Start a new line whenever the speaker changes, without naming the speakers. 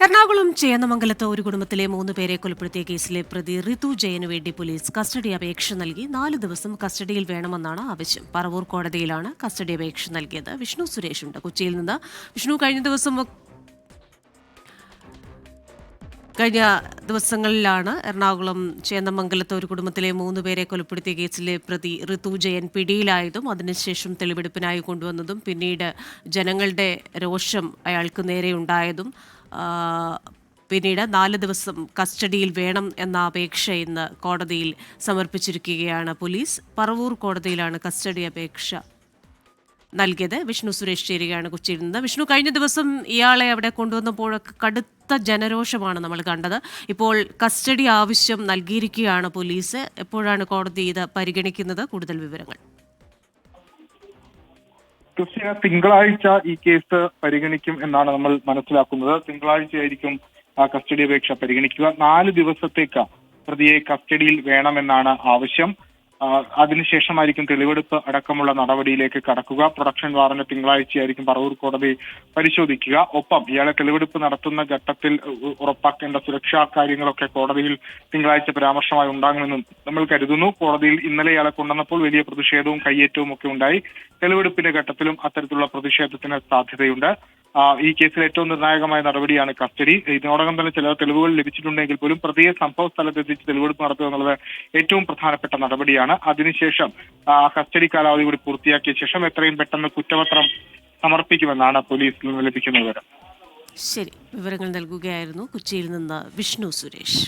എറണാകുളം ചേന്നമംഗലത്ത് ഒരു കുടുംബത്തിലെ മൂന്ന് പേരെ കൊലപ്പെടുത്തിയ കേസിലെ പ്രതി ഋതു ജയനു വേണ്ടി പോലീസ് കസ്റ്റഡി അപേക്ഷ നൽകി. നാല് ദിവസം കസ്റ്റഡിയിൽ വേണമെന്നാണ് ആവശ്യം. പറവൂർ കോടതിയിലാണ് കസ്റ്റഡി അപേക്ഷ നൽകിയത്. വിഷ്ണു സുരേഷ് ഉണ്ട്. കൊച്ചിയിൽ നിന്ന് വിഷ്ണു കഴിഞ്ഞ ദിവസം കഴിഞ്ഞ ദിവസങ്ങളിലാണ് എറണാകുളം ചേന്നമംഗലത്ത് ഒരു കുടുംബത്തിലെ മൂന്ന് പേരെ കൊലപ്പെടുത്തിയ കേസിലെ പ്രതി ഋതു ജയൻ പിടിയിലായതും അതിനുശേഷം തെളിവെടുപ്പിനായി കൊണ്ടുവന്നതും പിന്നീട് ജനങ്ങളുടെ രോഷം അയാൾക്ക് നേരെ ഉണ്ടായതും ആ, പിന്നീട് നാല് ദിവസം കസ്റ്റഡിയിൽ വേണം എന്ന അപേക്ഷ ഇന്ന് കോടതിയിൽ സമർപ്പിച്ചിരിക്കുകയാണ് പോലീസ്. പറവൂർ കോടതിയിലാണ് കസ്റ്റഡി അപേക്ഷ നൽകിയത്. വിഷ്ണു സുരേഷ് ചേരുകയാണ് കൊച്ചിയിൽ നിന്ന്. വിഷ്ണു കഴിഞ്ഞ ദിവസം ഇയാളെ അവിടെ കൊണ്ടുവന്നപ്പോഴൊക്കെ കടുത്ത ജനരോഷമാണ് നമ്മൾ കണ്ടത്. ഇപ്പോൾ കസ്റ്റഡി ആവശ്യം നൽകിയിരിക്കുകയാണ് പോലീസ്. എപ്പോഴാണ് കോടതി ഇത് പരിഗണിക്കുന്നത്? കൂടുതൽ വിവരങ്ങൾ.
ക്രിസ്ത്യന തിങ്കളാഴ്ച ഈ കേസ് പരിഗണിക്കും എന്നാണ് നമ്മൾ മനസ്സിലാക്കുന്നത്. തിങ്കളാഴ്ചയായിരിക്കും ആ കസ്റ്റഡി അപേക്ഷ പരിഗണിക്കുക. നാല് ദിവസത്തേക്ക് പ്രതിയെ കസ്റ്റഡിയിൽ വേണമെന്നാണ് ആവശ്യം. അതിനുശേഷമായിരിക്കും തെളിവെടുപ്പ് അടക്കമുള്ള നടപടിയിലേക്ക് കടക്കുക. പ്രൊഡക്ഷൻ വാറന്റ് തിങ്കളാഴ്ചയായിരിക്കും പറവൂർ കോടതി പരിശോധിക്കുക. ഒപ്പം ഇയാളെ തെളിവെടുപ്പ് നടത്തുന്ന ഘട്ടത്തിൽ ഉറപ്പാക്കേണ്ട സുരക്ഷാ കാര്യങ്ങളൊക്കെ കോടതിയിൽ തിങ്കളാഴ്ച പരാമർശമായി ഉണ്ടാകുമെന്നും നമ്മൾ കരുതുന്നു. കോടതിയിൽ ഇന്നലെ ഇയാളെ കൊണ്ടുവന്നപ്പോൾ വലിയ പ്രതിഷേധവും കയ്യേറ്റവും ഒക്കെ ഉണ്ടായി. തെളിവെടുപ്പിന്റെ ഘട്ടത്തിലും അത്തരത്തിലുള്ള പ്രതിഷേധത്തിന് സാധ്യതയുണ്ട്. ഈ കേസിൽ ഏറ്റവും നിർണായകമായ നടപടിയാണ് കസ്റ്റഡി. ഇതിനോടകം തന്നെ ചില തെളിവുകൾ ലഭിച്ചിട്ടുണ്ടെങ്കിൽ പോലും പ്രതിയെ സംഭവ സ്ഥലത്തെത്തിച്ച് തെളിവെടുപ്പ് നടത്തുക എന്നുള്ളത് ഏറ്റവും പ്രധാനപ്പെട്ട നടപടിയാണ്. അതിനുശേഷം കസ്റ്റഡി കാലാവധി കൂടി പൂർത്തിയാക്കിയ ശേഷം എത്രയും പെട്ടെന്ന് കുറ്റപത്രം സമർപ്പിക്കുമെന്നാണ് പോലീസിൽ നിന്ന് ലഭിക്കുന്ന വിവരം.
ശരി. വിവരങ്ങൾ നൽകുകയായിരുന്നു കൊച്ചിയിൽ നിന്ന് വിഷ്ണു സുരേഷ്.